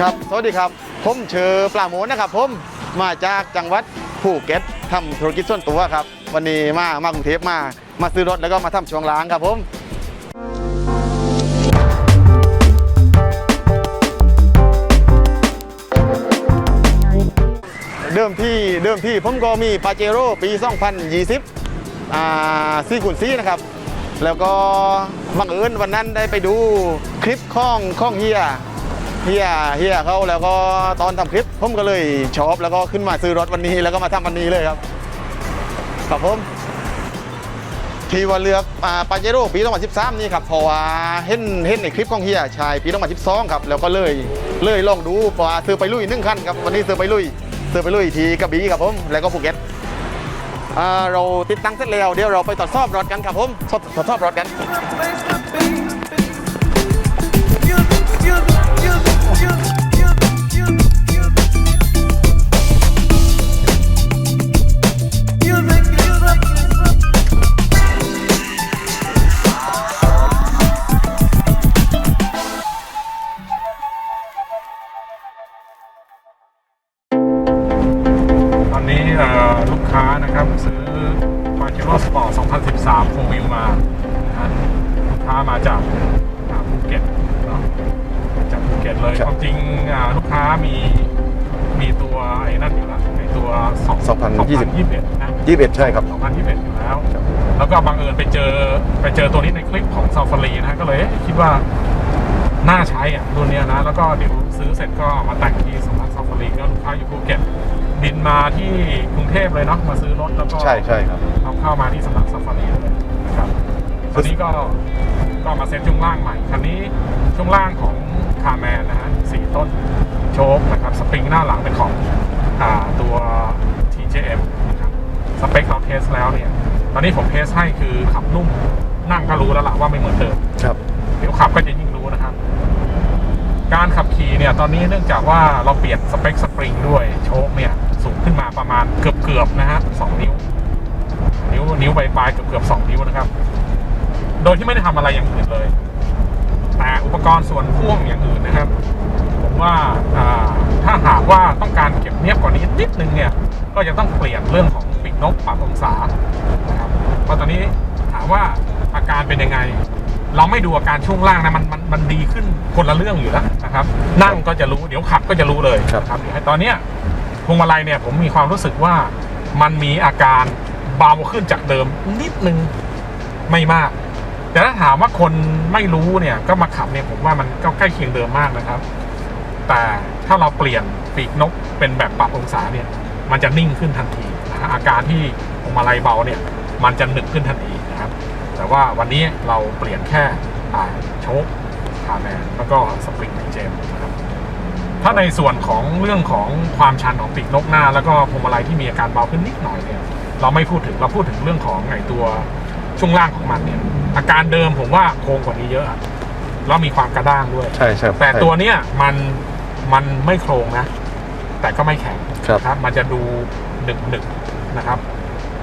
ครับ สวัสดีครับ ผมเชอปลาหมูนะครับ ผมมาจากจังหวัดภูเก็ตทำธุรกิจส่วนตัวครับ วันนี้มามากรุงเทพมา มาซื้อรถแล้วก็มาทำช่วงล้างครับผมเดิมที่เดิมที่ผมก็มีปาเจโร่ปี 2020 อ่าซีกุนซีนะครับ แล้วก็บังเอิญวันนั้นได้ไปดูคลิปข้องข้องเฮียเฮียเฮียเขาแล้วก็ตอนทำคลิปผมก็เลยชอบแล้วก็ขึ้นมาซื้อรถวันนี้แล้วก็มาทำวันนี้เลยครับครับผมที่ว่าเลือกปาเจโร่ปี2013 นี่ครับเพราะว่าเห็นเห็นในคลิปของเฮียชายปี2012 ครับ แล้วก็เลยเลยลองดูเพราะว่าซื้อไปลุยหนึ่งคันครับวันนี้ซื้อไปลุยซื้อไปลุยทีกระบี่ครับผมแล้วก็ภูเก็ต เราติดตั้งเสร็จแล้วเดี๋ยวเราไปตรวจสอบรถกันครับผมตรวจสอบรถกันตอน 2013โฟวิวมานะฮะลูกค้ามาจากอ่าภูเก็ตเนาะจากภูเก็ตเลยครับความจริงอ่าลูกค้ามีมีตัวไอ้นั่นอยู่แล้วในตัว2 2020 2021นะ21 ใช่ครับ 2021 อยู่แล้ว แล้วก็บังเอิญไปเจอไปเจอตัวนี้ในคลิปของซาฟารีนะฮะก็เลยเอ๊ะคิดว่าน่าใช้อะรุ่นเนี้ยนะ แล้วก็เดี๋ยวซื้อเสร็จก็เอามาแต่งที่สำนักซาฟารีก็ลูกค้าอยู่ภูเก็ต บินมาที่กรุงเทพเลยเนาะมาซื้อรถแล้วก็ใช่ใช่ครับ เอาเข้ามาที่สำนักซาฟารีเลยนะครับตอนนี้ก็ก็มาเซ็ตช่วงล่างใหม่คันนี้ช่วงล่างของคาร์แมนนะฮะสี่ต้นโชคนะครับสปริงหน้าหลังเป็นของอ่าตัว TJM นะครับสเปคเราเทสแล้วเนี่ย ตอนนี้ผมเทสให้คือขับนุ่มนั่งก็รู้แล้วล่ะว่าไม่เหมือนเดิมครับเดี๋ยวขับก็จะยิ่งรู้นะครับ การขับขี่เนี่ยตอนนี้เนื่องจากว่าเราเปลี่ยนสเปคสปริงด้วยโชคเนี่ยสูง ขึ้นมาประมาณเกือบเกือบๆนะฮะสองนิ้ว นิ้วนิ้วปลายๆเกือบเกือบๆสองนิ้วนะครับ โดยที่ไม่ได้ทำอะไรอย่างอื่นเลย แต่อุปกรณ์ส่วนพ่วงอย่างอื่นนะครับ ผมว่าอ่าถ้าหากว่าต้องการเก็บเนียบกว่านี้นิดนึงเนี่ย ก็จะต้องเปลี่ยนเรื่องของปีกนกปรับองศานะครับเพราะตอนนี้ถามว่าอาการเป็นยังไงเราไม่ดูอาการช่วงล่างนะมันมันมันดีขึ้นคนละเรื่องอยู่แล้วนะครับ นั่งก็จะรู้เดี๋ยวขับก็จะรู้เลยครับนะครับเดี๋ยวให้ตอนเนี้ย พวงมาลัยเนี่ยผมมีความรู้สึกว่ามันมีอาการเบาขึ้นจากเดิมนิดนึงไม่มาก แต่ถ้าถามว่าคนไม่รู้เนี่ยก็มาขับเนี่ยผมว่ามันก็ใกล้เคียงเดิมมากนะครับ แต่ถ้าเราเปลี่ยนปีกนกเป็นแบบปรับองศาเนี่ย มันจะนิ่งขึ้นทันทีอาการที่พวงมาลัยเบาเนี่ย มันจะหนึบขึ้นทันทีนะครับ แต่ว่าวันนี้เราเปลี่ยนแค่โชคคาแมนแล้วก็สปริงเจมนะครับ ถ้าในส่วนของเรื่องของความชันของปีกนกหน้า แล้วก็พวงมาลัยที่มีอาการเบาขึ้นนิดหน่อยเนี่ยเราไม่พูดถึงเราพูดถึงเรื่องของไอตัวช่วงล่างของมันเนี่ยอาการเดิมผมว่าโค้งกว่านี้เยอะอะแล้วมีความกระด้างด้วย ใช่ใช่แต่ตัวเนี้ยมันมันไม่โครงนะ แต่ก็ไม่แข็งครับนะครับมันจะดูหนึบหนึบนะครับ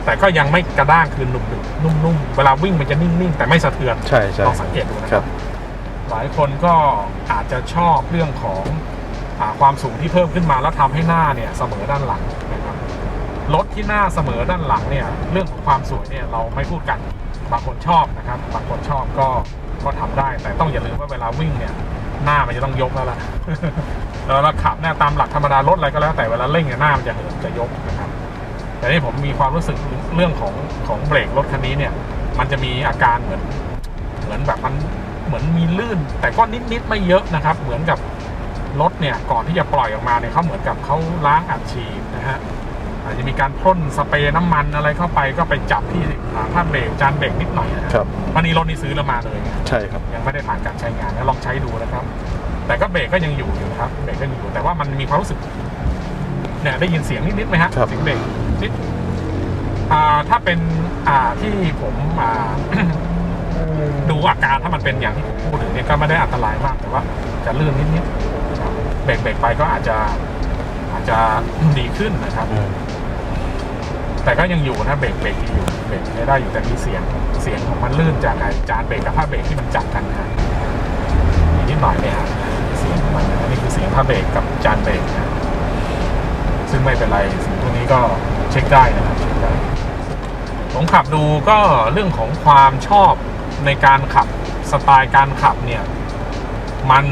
แต่ก็ยังไม่กระด้างคือหนุ่มหนึบนุ่มๆเวลาวิ่งมันจะนิ่งๆแต่ไม่สะเทือนใช่ใช่ลองสังเกตดูนะคครัรับบหลายคนก็อาจจะชอบเรื่องของอา ความสูงที่เพิ่มขึ้นมาแล้วทำให้หน้าเนี่ยเสมอด้านหลังนะครับรถที่หน้าเสมอด้านหลังเนี่ยเรื่องของความสวยเนี่ยเราไม่พูดกันบางคนชอบนะครับบางคนชอบก็ก็ทำได้ แต่ต้องอย่าลืมว่าเวลาวิ่งเนี่ยหน้ามันจะต้องยกแล้วล่ะแล้วเราขับเนี่ยตามหลักธรรมดารถอะไรก็แล้วแต่เวลาเร่งเนี่ยหน้ามันจะเหินจะยกนะครับ แต่นี่ผมมีความรู้สึกเรื่องของของเบรกรถคันนี้เนี่ย มันจะมีอาการเหมือน เหมือนแบบมันเหมือนมีลื่น แต่ก็นิดๆไม่เยอะนะครับ เหมือนกับ รถเนี่ยก่อนที่จะปล่อยออกมาเนี่ยเขาเหมือนกับเขาล้างอัดฉีดนะฮะอาจจะมีการพ่นสเปรย์น้ำมันอะไรเข้าไปก็ไปจับที่อ่าท่านเบรกจานเบรกนิดหน่อยนะฮะครับวันนี้รถนี่ซื้อแล้วมาเลยใช่ครับยังไม่ได้ผ่านการใช้งานแล้วลองใช้ดูนะครับ แต่ก็เบรกก็ยังอยู่อยู่นะครับเบรกก็ยังอยู่ แต่ว่ามันมีความรู้สึกเนี่ยได้ยินเสียงนิดๆไหมฮะครับเสียงเบรกนิดอ่าถ้าเป็นอ่าที่ผมอ่าดูอาการถ้ามันเป็นอย่างที่ผมพูดถึงเนี่ยก็ไม่ได้อันตรายมากแต่ว่าจะลื่นนิดๆนะครับ เบรกเบรกไปก็อาจจะอาจจะดีขึ้นนะครับอืมแต่ก็ยังอยู่นะเบรกเบรกดีอยู่เบรกได้อยู่แต่มีเสียงเสียงของมันลื่นจากไอ้จานเบรกกับผ้าเบรกที่มันจับกันนะฮะมีนิดหน่อยเนี่ยฮะสียงผ้าเบรกกับจานเบรกนะซึ่งไม่เป็นไรสิ่งพวกนี้ก็เช็คได้นะครับเช็คได้ผมขับดูก็เรื่องของความชอบในการขับสไตล์การขับเนี่ย มัน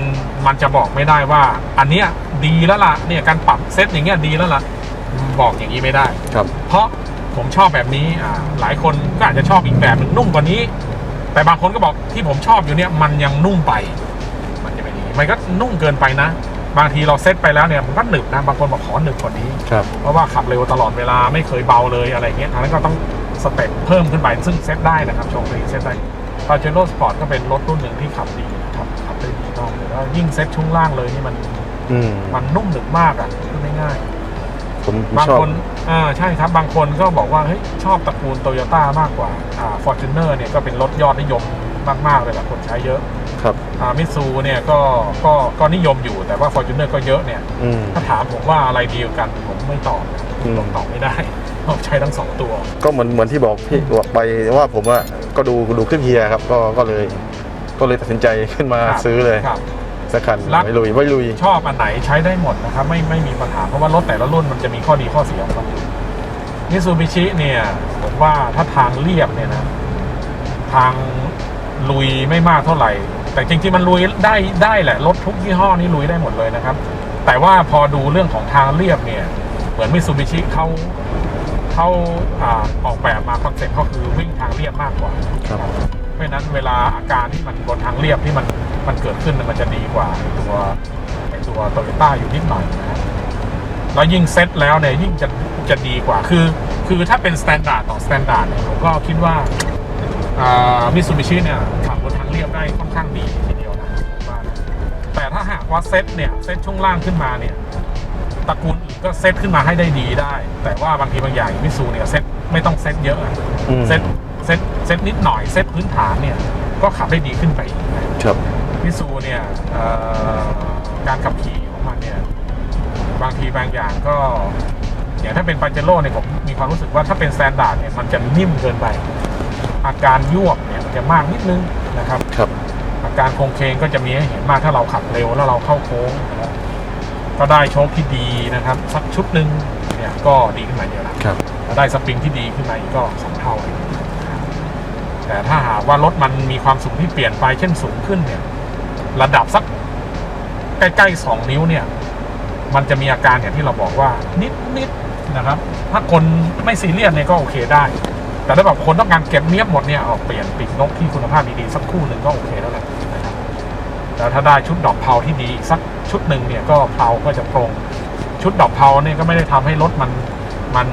มันจะบอกไม่ได้ว่า อันเนี้ยดีแล้วล่ะเนี่ยการปรับเซตอย่างเงี้ยดีแล้วล่ะบอกอย่างนี้ไม่ได้ครับ เพราะผมชอบแบบนี้อ่าหลายคนก็อาจจะชอบอีกแบบหนึ่งนุ่มกว่านี้ แต่บางคนก็บอกที่ผมชอบอยู่เนี่ยมันยังนุ่มไป มันจะเป็นอย่างนี้มันก็นุ่มเกินไปนะ บางทีเราเซตไปแล้วเนี่ยมันก็หนึบนะบางคนบอกขอหนึบกว่านี้ครับเพราะว่าขับเร็วตลอดเวลาไม่เคยเบาเลยอะไรเงี้ยอันนั้นก็ต้องสเต็ปเพิ่มขึ้นไปซึ่งเซตได้นะครับโชว์ฟรีเซตได้ปาเจโร่สปอร์ตก็เป็นรถรุ่นหนึ่งที่ขับดีขับขับได้ดีมากเลย แล้วยิ่งเซตช่วงล่างเลยนี่มันอืมมันนุ่มหนึบมากอะพูดง่ายผมๆบางชอบ คนอ่าใช่ครับบางคนก็บอกว่าเฮ้ยชอบตระกูลโตโยต้ามากกว่าอ่าฟอร์จูเนอร์เนี่ยก็เป็นรถยอดนิยมมากๆเลยแหละคนใช้เยอะครับ อ่ามิซูเนี่ยก็ก็ก็นิยมอยู่แต่ว่าฟอร์จูเนอร์ก็เยอะเนี่ย อืม ถ้าถามผมว่าอะไรดีกว่ากันผมไม่ตอบนะอืม ผมตอบไม่ได้ต้องใช้ทั้งสองตัว ก็เหมือนเหมือนที่บอกพี่บอกไปว่าผมว่าก็ดูดูคลิปเฮียครับ ก็ก็เลย ก็เลยตัดสินใจขึ้นมาครับ ซื้อเลย ครับ สักคันรัก ไม่ลุยไม่ลุย ชอบอันไหนใช้ได้หมดนะครับไม่ไม่มีปัญหา เพราะว่ารถแต่ละรุ่นมันจะมีข้อดีข้อเสียของมันอยู่มิซูบิชิเนี่ยผมว่าถ้าทางเรียบเนี่ยนะ ทางลุยไม่มากเท่าไหร่ แต่จริงๆมันลุยได้ได้แหละรถทุกยี่ห้อนี่ลุยได้หมดเลยนะครับ แต่ว่าพอดูเรื่องของทางเรียบเนี่ย เหมือนมิซูบิชิเขาเขาอ่าออกแบบมาคอนเซ็ปต์เขาคือวิ่งทางเรียบมากกว่า ครับ เพราะฉะนั้นเวลาอาการที่มันบนทางเรียบที่มัน มันเกิดขึ้นน่ะมันจะดีกว่าไอ้ตัวไอ้ตัวโตโยต้าอยู่นิดหน่อยนะครับแล้วยิ่งเซ็ตแล้วเนี่ยยิ่งจะจะดีกว่าคือ คือถ้าเป็นสแตนดาร์ดต่อสแตนดาร์ดเนี่ยผมก็คิดว่ามิซูบิชิเนี่ยขับบนทางเรียบได้ค่อนข้างดีทีเดียวนะผมว่านะแต่ถ้าหากว่าเซ็ตเนี่ยเซ็ตช่วงล่างขึ้นมาเนี่ยตระกูลอื่นก็เซ็ตขึ้นมาให้ได้ดีได้ แต่ว่าบางทีบางอย่างมิซูเนี่ยเซ็ตไม่ต้องเซ็ตเยอะอะอืมเซตเซตเซตนิดหน่อยเซตพื้นฐานเนี่ยก็ขับได้ดีขึ้นไปอีกนะครับ มิซูเนี่ยเอ่อการขับขี่ของมันเนี่ยบางทีบางอย่างก็อย่างถ้าเป็นปาเจโร่เนี่ยผมมีความรู้สึกว่าถ้าเป็นสแตนดาร์ดเนี่ยมันจะนิ่มเกินไป อาการยวบเนี่ยมันจะมากนิดนึงนะครับครับอาการโครงเคงก็จะมีให้เห็นมากถ้าเราขับเร็วแล้วเราเข้าโค้งนะครับก็ได้โชคที่ดีนะครับ สักชุดหนึ่งเนี่ยก็ดีขึ้นมาเยอะแล้วครับถ้าได้สปริงที่ดีขึ้นมาอีกก็สองเท่าเลยแต่ถ้าหากว่ารถมันมีความสูงที่เปลี่ยนไปเช่นสูงขึ้นเนี่ย ระดับสักใกล้ๆสองนิ้วเนี่ย มันจะมีอาการอย่างที่เราบอกว่านิดๆนะครับ ถ้าคนไม่ซีเรียสเนี่ยก็โอเคได้ แต่ถ้าแบบคนต้องการเก็บเนียบหมดเนี่ยเอาเปลี่ยนปีกนกที่คุณภาพดีๆสักคู่หนึ่งก็โอเคแล้วแหละนะครับแล้วถ้าได้ชุดดอกเพลาที่ดีอีกสักชุดหนึ่งเนี่ยก็เพลาก็จะตรงชุดดอกเพลาเนี่ยก็ไม่ได้ทำให้รถมันมัน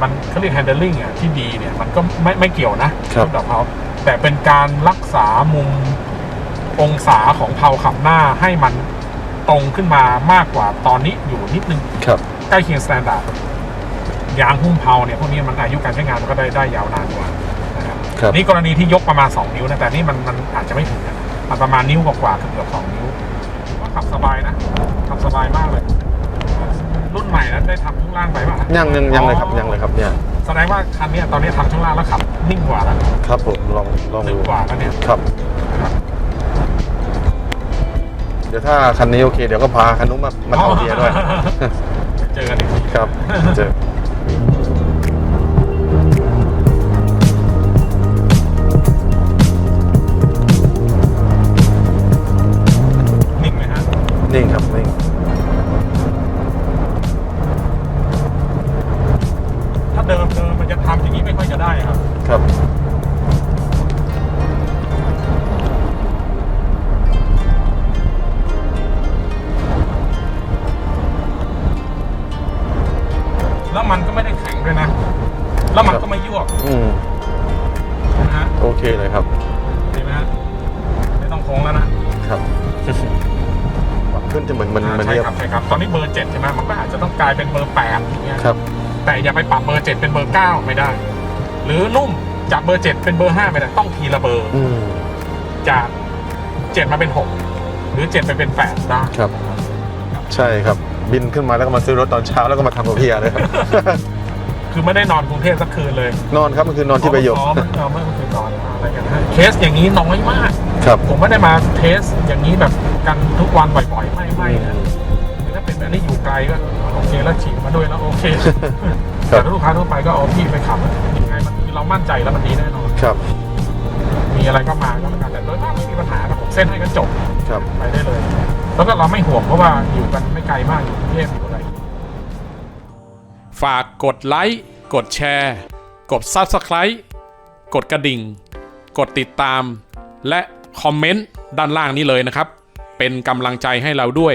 มันเขาเรียก handling อะที่ดีเนี่ยมันก็ไม่ไม่เกี่ยวนะครับ ชุดดอกเพลาแต่เป็นการรักษามุม องศาของเพลาขับหน้าให้มันตรงขึ้นมามากกว่าตอนนี้อยู่นิดนึงครับ ใกล้เคียงสแตนดาร์ดยางหุ้มเพลาเนี่ยพวกนี้มันอายุการใช้งานมันก็ได้ได้ยาวนานกว่านะครับครับ นี่กรณีที่ยกประมาณ 2 นิ้วนะแต่นี่มันมันอาจจะไม่ถึงนะมันประมาณนิ้วกว่าๆเกือบๆสองนิ้วถือว่าขับสบายนะขับสบายมากเลย รุ่นใหม่นั้นได้ทำช่วงล่างไปป่ะยังยังยังเลยครับยังเลยครับเนี่ยแสดงว่าคันเนี้ยตอนนี้ทำช่วงล่างแล้วขับนิ่งกว่าแล้วครับผมลองลองหนึ่ดูงกว่าแล้วเนี่ย ครับ ดี๋ยวถ้าคันนี้โอเคเดี๋ยวก็พาคันนู้นมามาเอาเฮียด้วย เจอกันอีกที ครับ เจอ ก็อาจจะต้องกลายเป็นเบอร์แปดอย่างเงี้ยครับแต่อย่าไปปรับเบอร์เจ็ดเป็นเบอร์เก้าไม่ได้ หรือนุ่มจากเบอร์เจ็ดเป็นเบอร์ห้าไม่ได้ต้องทีละเบอร์อืมจากเจ็ดมาเป็นหกหรือเจ็ดไปเป็นแปดได้ครับ ใช่ครับ บินขึ้นมาแล้วก็มาซื้อรถตอนเช้าแล้วก็มาทำกับเฮียเลยครับ คือไม่ได้นอนกรุงเทพสักคืนเลยนอนครับมันคือนอนที่ประโยคอ๋อมันเอาไม่มันคือนอนอะไรกันฮะเคสอย่างนี้น้อยมาก ครับผมไม่ได้มาเทสอย่างนี้แบบกันทุกวันบ่อยๆ ไม่ไม่นะ เป็นอันนี้อยู่ไกลก็โอเคแล้วฉีดมาด้วยแล้วโอเคครัแต่บถ้าลูกค้าทั่วไปก็เอาพี่ไปขับยังไงมันคือเรามั่นใจแล้วมันดีแน่นอนครับ มีอะไรก็มาก็แล้วกันแต่โดยมากไม่มีปัญหาครับผมเส้นให้ก็จบครับไปได้เลย แล้วก็เราไม่ห่วงเพราะว่าอยู่กันไม่ไกลมากอยู่กรุงเทพอยู่อะไรฝากกดไลค์กดแชร์ กด Subscribe กดกระดิ่ง กดติดตาม และคอมเมนต์ด้านล่างนี้เลยนะครับ เป็นกำลังใจให้เราด้วย